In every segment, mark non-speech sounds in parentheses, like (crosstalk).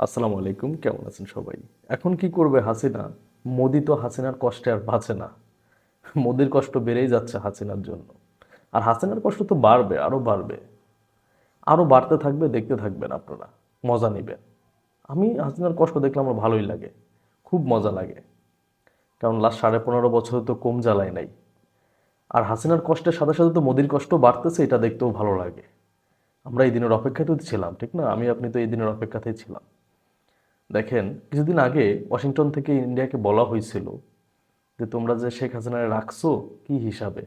আসসালামু আলাইকুম, কেমন আছেন সবাই? এখন কি করবে হাসিনা? মোদি তো হাসিনার কষ্টে আর বাঁচে না। মোদির কষ্ট বেড়েই যাচ্ছে হাসিনার জন্য। আর হাসিনার কষ্ট তো বাড়বে আরও বাড়বে। আরও বাড়তে থাকবে, দেখতে থাকবেন আপনারা। মজা নেবেন। আমি হাসিনার কষ্ট দেখলে আমার ভালোই লাগে। খুব মজা লাগে। কারণ লাস্ট সাড়ে পনেরো বছরে তো কম জ্বালায় নাই। আর হাসিনার কষ্টের সাথে সাথে তো মোদির কষ্ট বাড়তেছে, এটা দেখতেও ভালো লাগে। আমরা এই দিনের অপেক্ষাতেই ছিলাম, ঠিক না? আমি, আপনি তো এই দিনের অপেক্ষাতেই ছিলাম। দেখেন, কিছুদিন আগে ওয়াশিংটন থেকে ইন্ডিয়াকে বলা হয়েছিল যে, তোমরা যে শেখ হাসিনারে রাখছো, কি হিসাবে?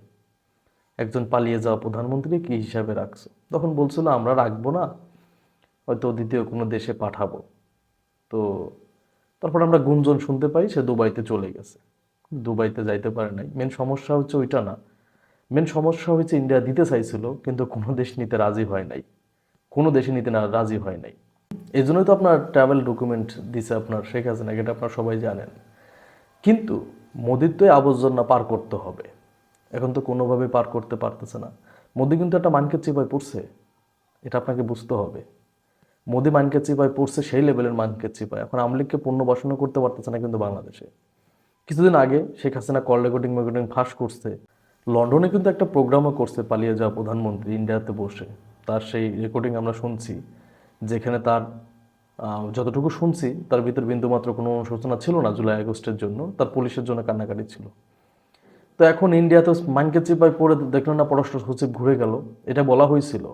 একজন পালিয়ে যাওয়া প্রধানমন্ত্রী কি হিসাবে রাখছো? তখন বলছিল, আমরা রাখব না, হয়তো দ্বিতীয় কোনো দেশে পাঠাবো। তো তারপর আমরা গুঞ্জন শুনতে পাই, সে দুবাইতে চলে গেছে। দুবাইতে যাইতে পারে নাই। মেন সমস্যা হচ্ছে ওইটা না। মেন সমস্যা হয়েছে ইন্ডিয়া দিতে চাইছিল, কিন্তু কোনো দেশ নিতে রাজি হয় নাই। কোনো দেশে নিতে না, রাজি হয় নাই। এই জন্যই তো আপনার ট্রাভেল ডকুমেন্ট দিছে আপনার শেখ হাসিনা, এটা আপনার সবাই জানেন। কিন্তু মোদির তো আবর্জনা পার করতে হবে। এখন তো কোনোভাবে পার করতে পারতেছে না। মোদি কিন্তু একটা মানকে চিপায় পড়ছে, এটা আপনাকে বুঝতে হবে। মোদি মানকে চিপায় পড়ছে, সেই লেভেলের মানকে চিপায়। এখন আমলিগকে পণ্য বাসনা করতে পারতেছে না কিন্তু বাংলাদেশে। কিছুদিন আগে শেখ হাসিনা কল রেকর্ডিং মেকর্ডিং ফাঁস করছে। লন্ডনে কিন্তু একটা প্রোগ্রামও করছে পালিয়ে যাওয়া প্রধানমন্ত্রী ইন্ডিয়াতে বসে। তার সেই রেকর্ডিং আমরা শুনছি। যেখানে তার যতটুকু শুনছি, তার ভিতর বিন্দুমাত্র কোনো অনুশোচনা ছিল না জুলাই আগস্টের জন্য, তার পুলিশের জন্য কান্নাকাটি ছিল। তো এখন ইন্ডিয়া তো মাইনকে চিপায় পড়ে দেখলেন না পররাষ্ট্র সচিব ঘুরে গেল। এটা বলা হয়েছিল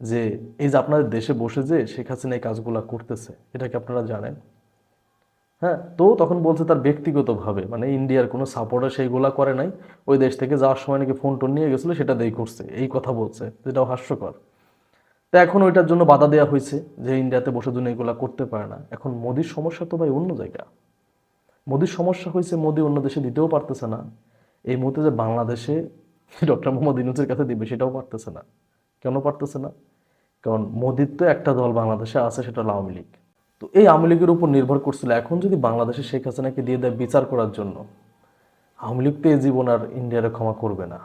যে, এই যে আপনাদের দেশে বসে যে শেখ হাসিনা এই কাজগুলো করতেছে, এটা কি আপনারা জানেন? হ্যাঁ তো তখন বলছে তার ব্যক্তিগতভাবে মানে ইন্ডিয়ার কোনো সাপোর্টার সেইগুলা করে নাই। ওই দেশ থেকে যাওয়ার সময় নাকি ফোন টোন নিয়ে গেছিল, সেটা দিয়ে করছে। এই কথা বলছে যেটাও হাস্যকর। তো এখন ওইটার জন্য বাধা দেওয়া হয়েছে যে ইন্ডিয়াতে বসে জন্য এগুলা করতে পারে না। এখন মোদির সমস্যা তো ভাই অন্য জায়গা। মোদির সমস্যা হয়েছে মোদি অন্য দেশে দিতেও পারতেছে না। এই মুহূর্তে যে বাংলাদেশে (laughs) ডক্টর মোহাম্মদ ইউনুসের কাছে দিবে সেটাও পারতেছে না। কেন পারতেছে না? কারণ মোদির তো একটা দল বাংলাদেশে আছে, সেটা আওয়ামী লীগ। তো এই আওয়ামী লীগের উপর নির্ভর করছিল। এখন যদি বাংলাদেশে শেখ হাসিনাকে দিয়ে দেয় বিচার করার জন্য, আওয়ামী লীগ তো এই জীবন আর ইন্ডিয়ারে ক্ষমা করবে না।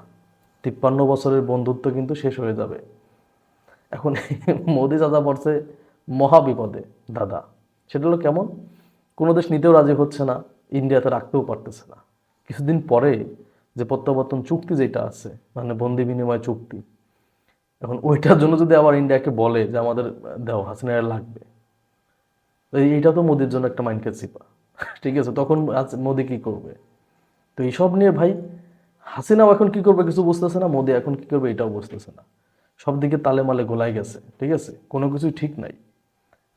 তিপ্পান্ন বছরের বন্ধুত্ব কিন্তু শেষ হয়ে যাবে। এখন মোদি দাদা পড়ছে মহা বিপদে দাদা, সেটা হলো কেমন? কোনো দেশ নিতেও রাজি হচ্ছে না ইন্ডিয়াতে রাখতেও পারতেছে না। কিছুদিন পরে যে প্রত্যাবর্তন চুক্তি যেটা আছে মানে বন্দি বিনিময় চুক্তি, এখন ওইটার জন্য যদি আবার ইন্ডিয়াকে বলে যে আমাদের দেও হাসিনার লাগবে এইটা তো মোদির জন্য একটা মাইন্ডকে চিপা ঠিক আছে, তখন মোদি কি করবে? তো এইসব নিয়ে ভাই, হাসিনাও এখন কি করবে কিছু বুঝতেছে না, মোদি এখন কি করবে এটাও বুঝতেছে না। সব দিকে তালে মালে গোলাই গেছে, ঠিক আছে? কোনো কিছুই ঠিক নাই।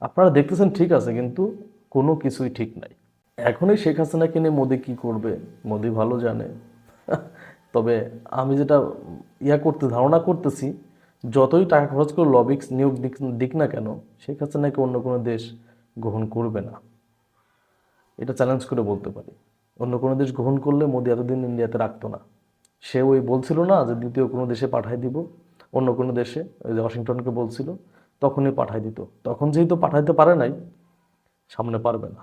আপনারা দেখতেছেন ঠিক আছে, কিন্তু কোনো কিছুই ঠিক নাই। এখনই শেখ হাসিনাকে নিয়ে মোদি কি করবে? মোদি ভালো জানে। (laughs) তবে আমি যেটা ইয়া করতে, ধারণা করতেছি, যতই টাকা খরচ করে লবিক্স নিয়োগ দিক দিক না কেন, শেখ হাসিনাকে অন্য কোনো দেশ গ্রহণ করবে না। এটা চ্যালেঞ্জ করে বলতে পারি। অন্য কোনো দেশ গ্রহণ করলে মোদি এতদিন ইন্ডিয়াতে রাখতো না। সে ওই বলছিল না যে দ্বিতীয় কোনো দেশে পাঠাই দিব। অন্য কোনো দেশে ওই যে ওয়াশিংটনকে বলছিল, তখনই পাঠাই দিত। তখন যেহেতু পাঠাইতে পারে নাই, সামনে পারবে না।